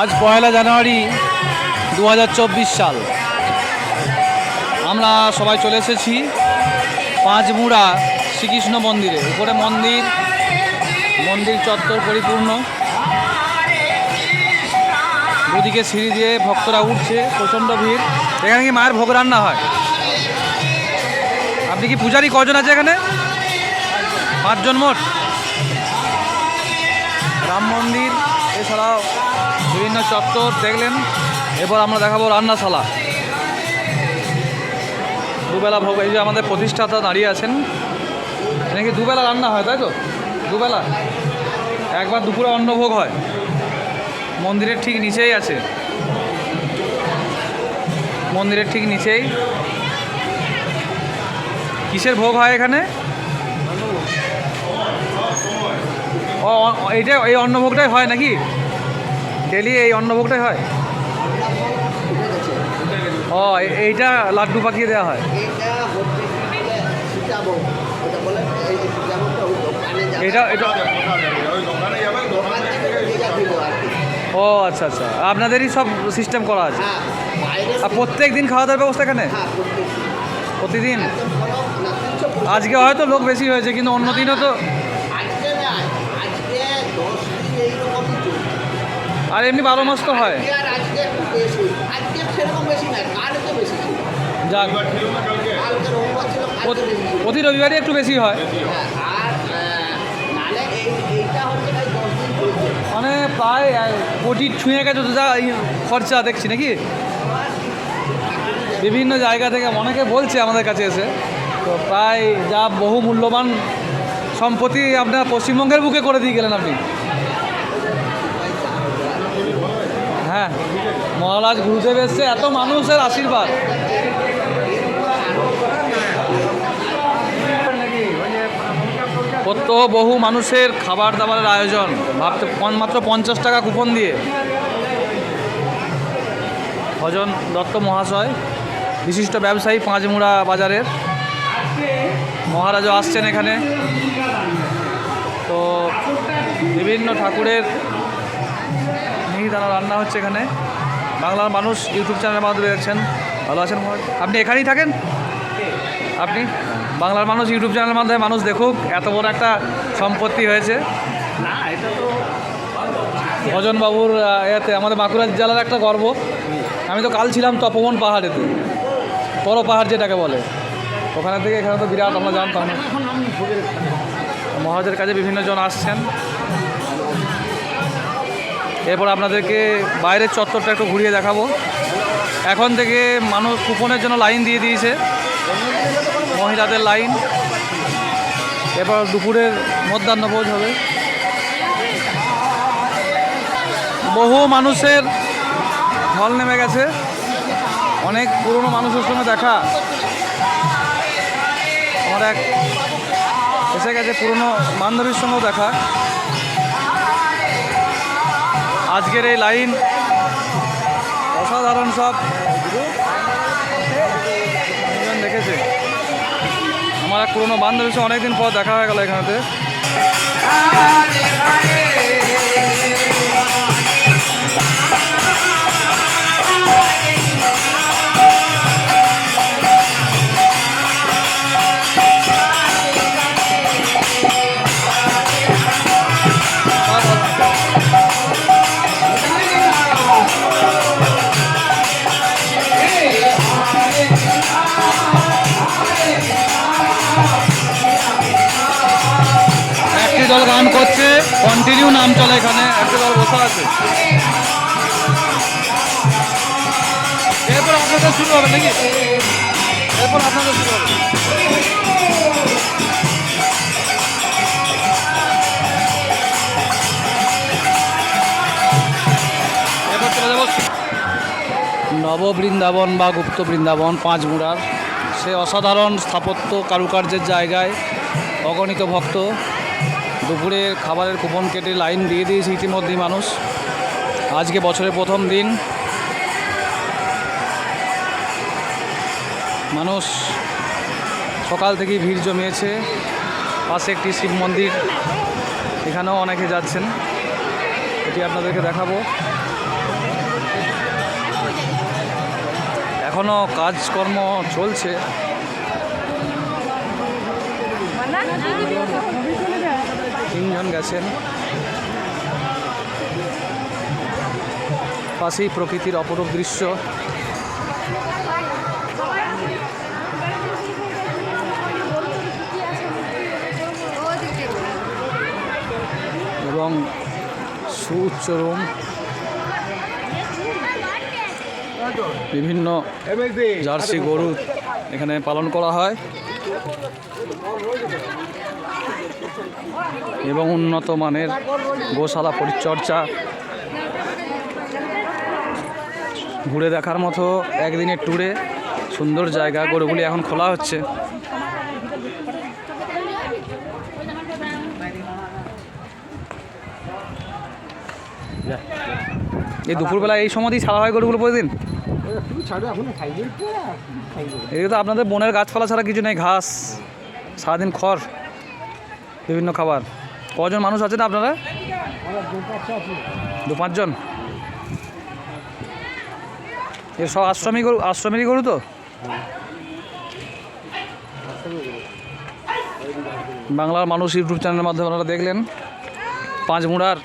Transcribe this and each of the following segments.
আজ পয়লা জানুয়ারি দু হাজার চব্বিশ সাল। আমরা সবাই চলে এসেছি পাঁচমুড়া শ্রীকৃষ্ণ মন্দিরে। উপরে মন্দির মন্দির চত্বর পরিপূর্ণ। দুদিকে সিঁড়ি দিয়ে ভক্তরা উঠছে, প্রচণ্ড ভিড়। এখানে কি মায়ের ভোগ রান্না হয়? আপনি কি পূজারি কজন আছে এখানে? পাঁচজন মোট? রাম মন্দির, এছাড়াও বিভিন্ন চত্বর দেখলেন। এরপর আমরা দেখাবো রান্নাশালা। দুবেলা ভোগ, এই যে আমাদের প্রতিষ্ঠাতা দাঁড়িয়ে আছেন। নাকি দুবেলা রান্না হয়, তাই তো? দুবেলা? একবার দুপুরে অন্নভোগ হয়। মন্দিরের ঠিক নিচেই আছে। মন্দিরের ঠিক নিচেই। কিসের ভোগ হয় এখানে? এইটা, এই অন্নভোগটাই হয় নাকি? ডেলি এই অন্নভোগটাই হয়? ও এইটা লাড্ডু পাকিয়ে দেওয়া হয়? এটা এটা ও আচ্ছা আচ্ছা। আপনাদেরই সব সিস্টেম করা আছে? আর প্রত্যেক দিন খাওয়া দাওয়ার ব্যবস্থা এখানে? প্রতিদিন। আজকে হয়তো লোক বেশি হয়েছে, কিন্তু অন্য দিনও তো আর এমনি বারো মাস তো হয়। যাক। প্রতি- রবিবারই একটু বেশি হয়। হ্যাঁ, মানে প্রায় কোটি ছুঁয়ে গেছে তো যা এই খরচা দেখছি নাকি? বিভিন্ন জায়গা থেকে অনেকে বলছে আমাদের কাছে এসে। তো প্রায় যা বহু মূল্যবান সম্পত্তি আপনার পশ্চিমবঙ্গের বুকে করে দিয়ে গেলেন আপনি। হ্যাঁ মহারাজ গুরুদেব এসছে এত মানুষের আশীর্বাদ। কত বহু মানুষের খাবার দাবারের আয়োজন, ভাবতে মাত্র পঞ্চাশ টাকা কুপন দিয়ে। ভজন দত্ত মহাশয়, বিশিষ্ট ব্যবসায়ী পাঁচমুড়া বাজারের। মহারাজও আসছেন এখানে। তো বিভিন্ন ঠাকুরের মিহিদানা রান্না হচ্ছে এখানে। বাংলার মানুষ ইউটিউব চ্যানেলের মাধ্যমে দেখছেন। ভালো আছেন আপনি এখানেই থাকেন? আপনি? বাংলার মানুষ ইউটিউব চ্যানেলের মাধ্যমে মানুষ দেখুক, এত বড় একটা সম্পত্তি হয়েছে। না এটা তো ভজনবাবুর এতে আমাদের বাঁকুড়া জেলার একটা গর্ব। আমি তো কাল ছিলাম তপবন পাহাড়েতে। বড় পাহাড় যেটাকে বলে। ওখানে থেকে এখানে তো বিরাট আমরা জানতাম। মহারাজের কাছে বিভিন্ন জন আসছেন। এরপর আপনাদেরকে বাইরের চত্বরটা একটু ঘুরিয়ে দেখাবো। এখন থেকে মানুষ কুপনের জন্য লাইন দিয়ে দিয়েছে। মহিলাদের লাইন। এরপর দুপুরের মধ্যাহ্নভোজ হবে। বহু মানুষের ঢল নেমে গেছে। অনেক পুরনো মানুষের সঙ্গে দেখা। আমার এক এসে গেছে পুরনো বান্ধবীর সঙ্গেও দেখা। আজকের এই লাইন অসাধারণ সব। দেখেছে। আমার এক পুরোনো বান্ধবীর সঙ্গে অনেকদিন পর দেখা হয়ে গেল এখানেতে। দল গান করছে কন্টিনিউ নাম চলে এখানে, একটা দল বসে আছে। এরপর আপনাদের শুরু হবে নাকি? এরপর আপনাদের শুরু হবে। এরপর চলে যাব। নব বৃন্দাবন বা গুপ্ত বৃন্দাবন পাঁচমুড়ার সে অসাধারণ স্থাপত্য কারুকার্যের জায়গায় অগণিত ভক্ত দুপুরে খাবারের কুপন কেটে লাইন দিয়ে দিয়েছে ইতিমধ্যেই মানুষ। আজকে বছরের প্রথম দিন। মানুষ সকাল থেকেই ভিড় জমিয়েছে। পাশে একটি শিব মন্দির। এখানেও অনেকে যাচ্ছেন। এটি আপনাদেরকে দেখাবো। এখনও কাজকর্ম চলছে। তিনজন গেছেন। পাশেই প্রকৃতির অপরূপ দৃশ্য। এবং সুউচ্চ রুম। বিভিন্ন জার্সি গরু এখানে পালন করা হয়। এবং উন্নত মানের গোশালা পরিচর্যা। ঘুরে দেখার মতো একদিনের ট্যুরে সুন্দর জায়গা, গরুগুলি এখন খোলা হচ্ছে। এই দুপুরবেলা এই সময়তেই ছাড়া হয় গরুগুলো প্রতিদিন? এদিকে তো আপনাদের বনের গাছপালা ছাড়া কিছু নেই, ঘাস, সারাদিন খড়, বিভিন্ন খাবার। কজন মানুষ আছেন আপনারা? দু পাঁচজন। এর সব আশ্রমী গরু, আশ্রমেরই গরু তো? বাংলার মানুষ ইউটিউব চ্যানেলের মাধ্যমে আপনারা দেখলেন, পাঁচমুড়ার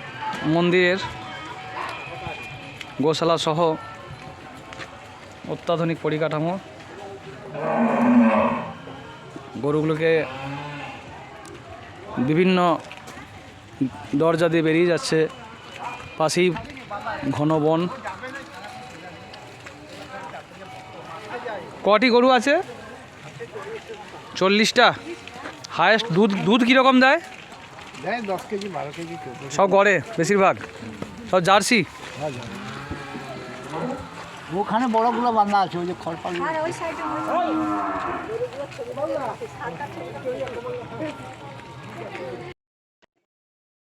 মন্দিরের গোশালা সহ অত্যাধুনিক পরিকাঠামো। গরুগুলোকে বিভিন্ন দরজা দিয়ে বেরিয়ে যাচ্ছে। পাশেই ঘন বন। কটি গরু আছে? চল্লিশটা। হায়েস্ট দুধ দুধ কীরকম দেয়? দেয় দশ কেজি বারো কেজি সব গড়ে বেশিরভাগ। সব জার্সি। ওখানে বড়গুলো বাঁধা আছে ওই যে খড়পাল ওই